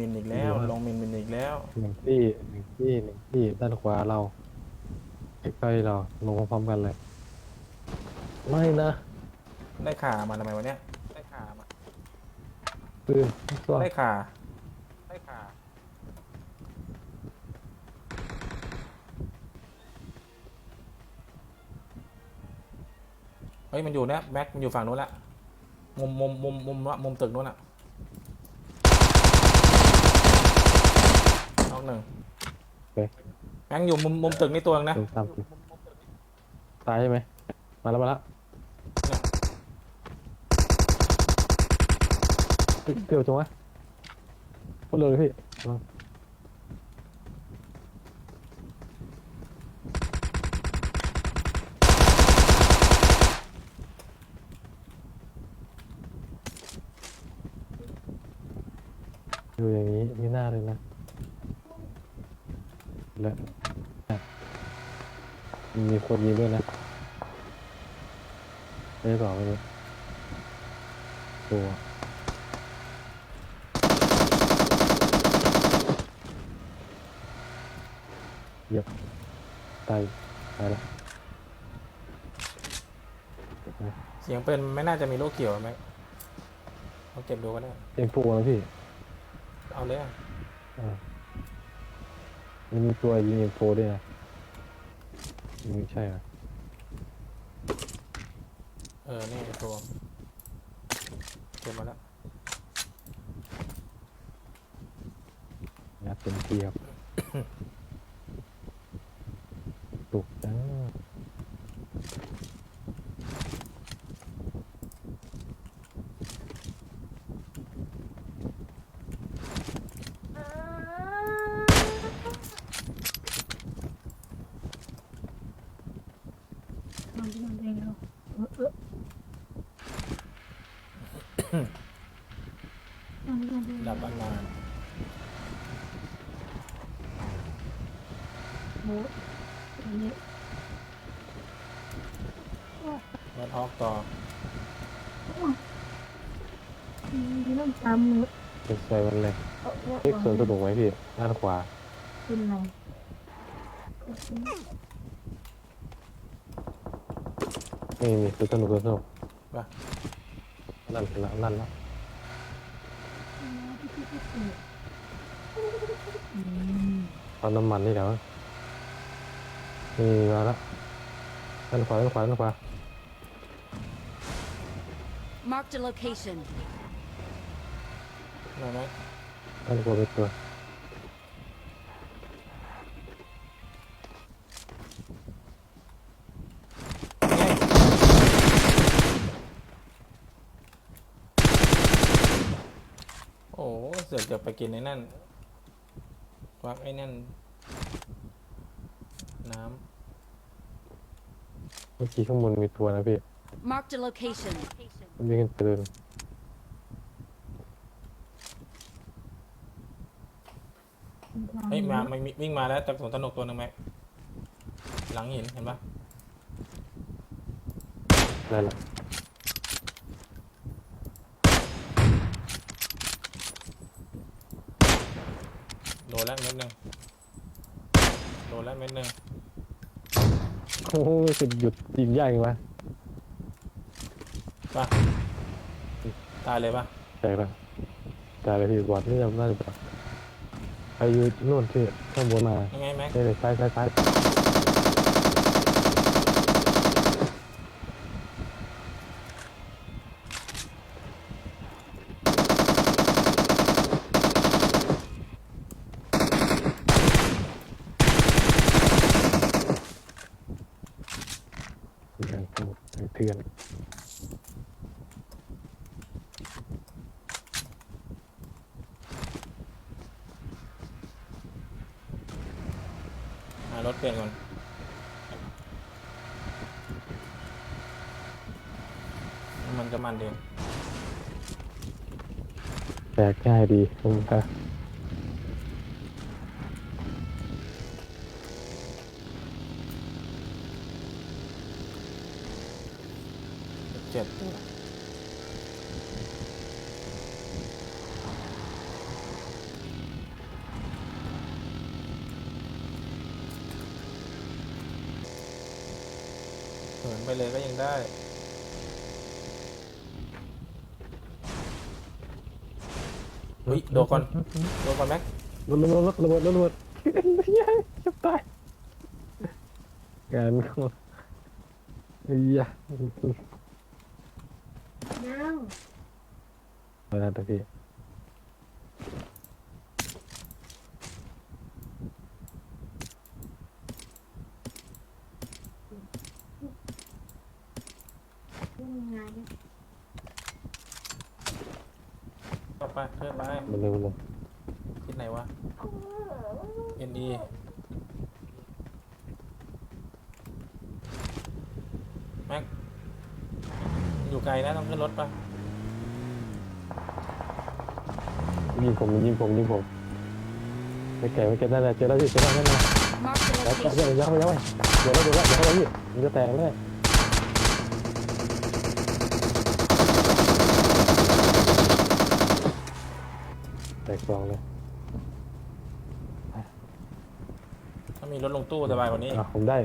มินอีกแล้ว ลงมินมินอีกแล้วหนึ่งที่หนึ่งที่หนึ่งที่ด้านขวาเราใกล้ๆเราลงพร้อมๆกันเลย ไม่นะได้ขามาทำไมวะเนี่ยได้ขามาปืนตัวได้ขาได้ขาเฮ้ยมันอยู่เนี่ยแม็กมันอยู่ฝั่งนู้นละมุมมุมมุมมุมมุมตึกนู้นอะ อกหนึ่งไปแม็กอยู่มุมมุมตึกนี่ตัวนึงนะเป็นตามสิตายใช่ไหม มาแล้วมาแล้วเฮ้ยเปรี้ยวจังวะพูดเลยพี่ระวังอยู่อย่างนี้ไม่น่าเลยนะ แล้ว มีคนยิงด้วยนะไม่ได้บอกเลยตัวเหยียบตายตายแล้วเสียงปืนไม่น่าจะมีโลกเกี่ยวไหมเอาเก็บดูก็ได้เอ็มโฟนะพี่ เอาเลยอะอ่า มันมีตัวยิงเอ็มโฟด้วยนะไม่ใช่เหรอเออ นี่ไอ้ตัวเก็บมาแล้วงัดเป็นเทียบ ตุกจัง นอนที่นอนเองแล้วเออเออนอนที่นอนเอง ดับอันนาน โอ้อันนี้รถฮอกต่ออืมที่ต้องจำมือเป็นใส่มันเลยเอาเอาเล็กส่วนสนุกไหมพี่ด้านขวาเป็นไรนี่นี่สวนสนุกสวนสนุกป่ะนั่นละนั่นละเอาน้ำมันนี่เดี๋ยว นี่มาละด้านขวาด้านขวาด้านขวา Marked a location. ได้ไหมด้านขวาเป็นตัว โอ้เสือกจะไปกินไอ้นั่นควักไอ้นั่น น้เมื่อกี้ข้างบนมีตัวนะพี่ Marked a location. มันวิ่งกันเดินำเฮ้ยมามันมีวิ่งมาแล้วจากสวนสนุกตัวหนึ่งไหมหลังหินเห็นปะนั่นแหละโดนแล้วเม็ดหนึ่งโดนแล้วเม็ดหนึ่ง โอ้โหสุดหยุดยิงยากจังวะป่ะตายเลยป่ะใช่ละใช่เลยพี่บอดนี่น่าจะแบบไปอยู่นู่นที่ข้างบนมายังไงแม็กใช่เลยซ้ายซ้ายซ้าย อย่างสมุดอย่าง เถื่อนหารถเปลี่ยนก่อนน้ำมันก็มันดีแตกง่ายดีขอบคุณครั หินไปเลยก็ยังได้ เฮ้ยโดดก่อนโดดก่อนแม็กรถรถรถระเบิดระเบิดยัยจะตายการเข้าเฮ้ยยะนั่งมาแล้วตะพี่ งไงต่อไปเพื่อนไปมาเร็วเลยทิศไหนวะ N E แม็กอยู่ไกลนะต้องขึ้นรถปะยิงผมยิงผมยิงผมไม่ไกลไม่ไกลนั่นแหละเจอแล้วพี่เจอแล้วนั่นแหละ Marked a ยัดยัด location. ยัดยัดยัดเดี๋ยวแล้วเดี๋ยวแล้วเดี๋ยวแล้วพี่มันจะแตกแล้วแตกสองเลยถ้ามีรถลงตู้สบายกว่านี้อะผมได้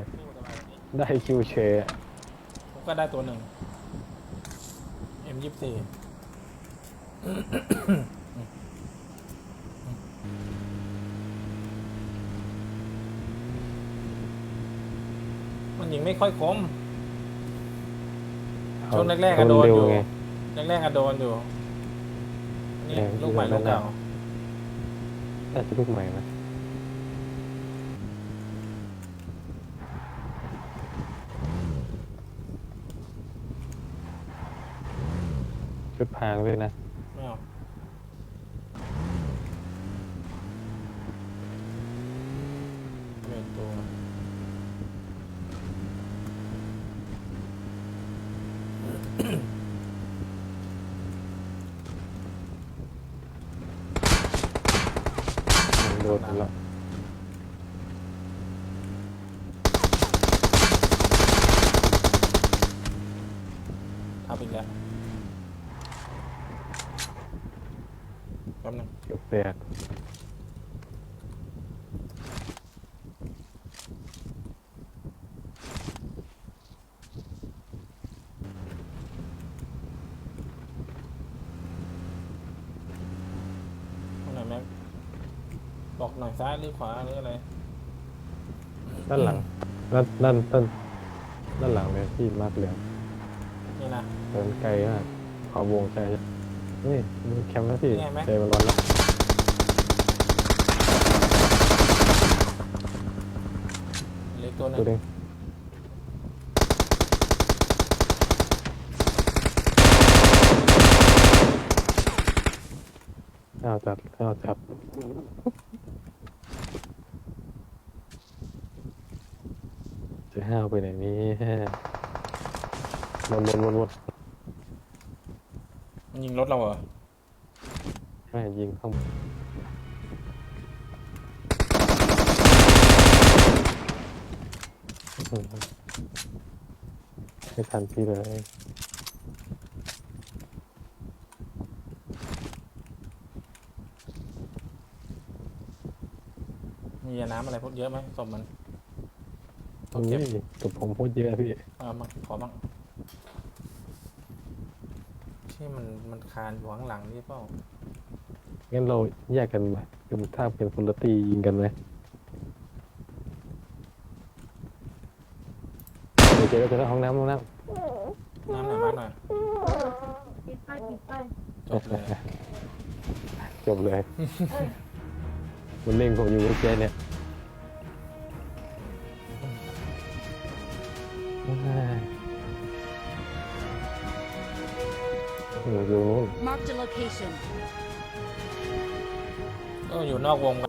ได้คิวเชยร์ผมก็ได้ตัวหนึ่ง M ยี่สี่มันยิงไม่ค่อยคม ช่วงแรกๆอะโดนเร็วอยู่ไง แรกๆอะโดนอยู่ นี่เออลูกใหม่ลูกเก่า น่าจะลูกใหม่นะชุดพางเลยนะอาเปลี่ยนตัว โดนแล้วทับอีกแล้วแป๊บนึง เกือบแตก ตรงไหนแม็ก บอกหน่อยซ้ายหรือขวาหรืออะไรด้านหลังด้านด้านด้านด้านหลังเลยที่มากเหลืองนี่นะ เดินไกลมากขอบวงใจนี่มันแคมป์แล้วพี่เนี่ยไหม ใจมันร้อนแล้วเหล็กตัวหนึตัวงเด้งข้าวจัดข้าวจัด จะห้าวไปไหนนี่วนวนวนวนมันยิงรถเราเหรอแม่ยิงเข้าอืมไม่ทันพี่เลย มียาน้ำอะไรพวกเยอะไหมสมมัน ตรงนี้กับผมพูดเยอะพี่เอามาขอบ้างที่มันมันคานอยู่ข้างหลังนี่เปล่างั้นเราแยกกันไหมคือถ้าเป็นคนละตียิงกันไหมเดี๋ยวเจอกันเจอกันห้องน้ำห้องน้น้ำหน่อยมากหน่อยปิดไปปิดไปจบเลยำจบเลย มันเล่งผมอยู่เมื่อกี้เนี่ย อยู่ตรงนู้น Marked a location. ก็อยู่นอกวง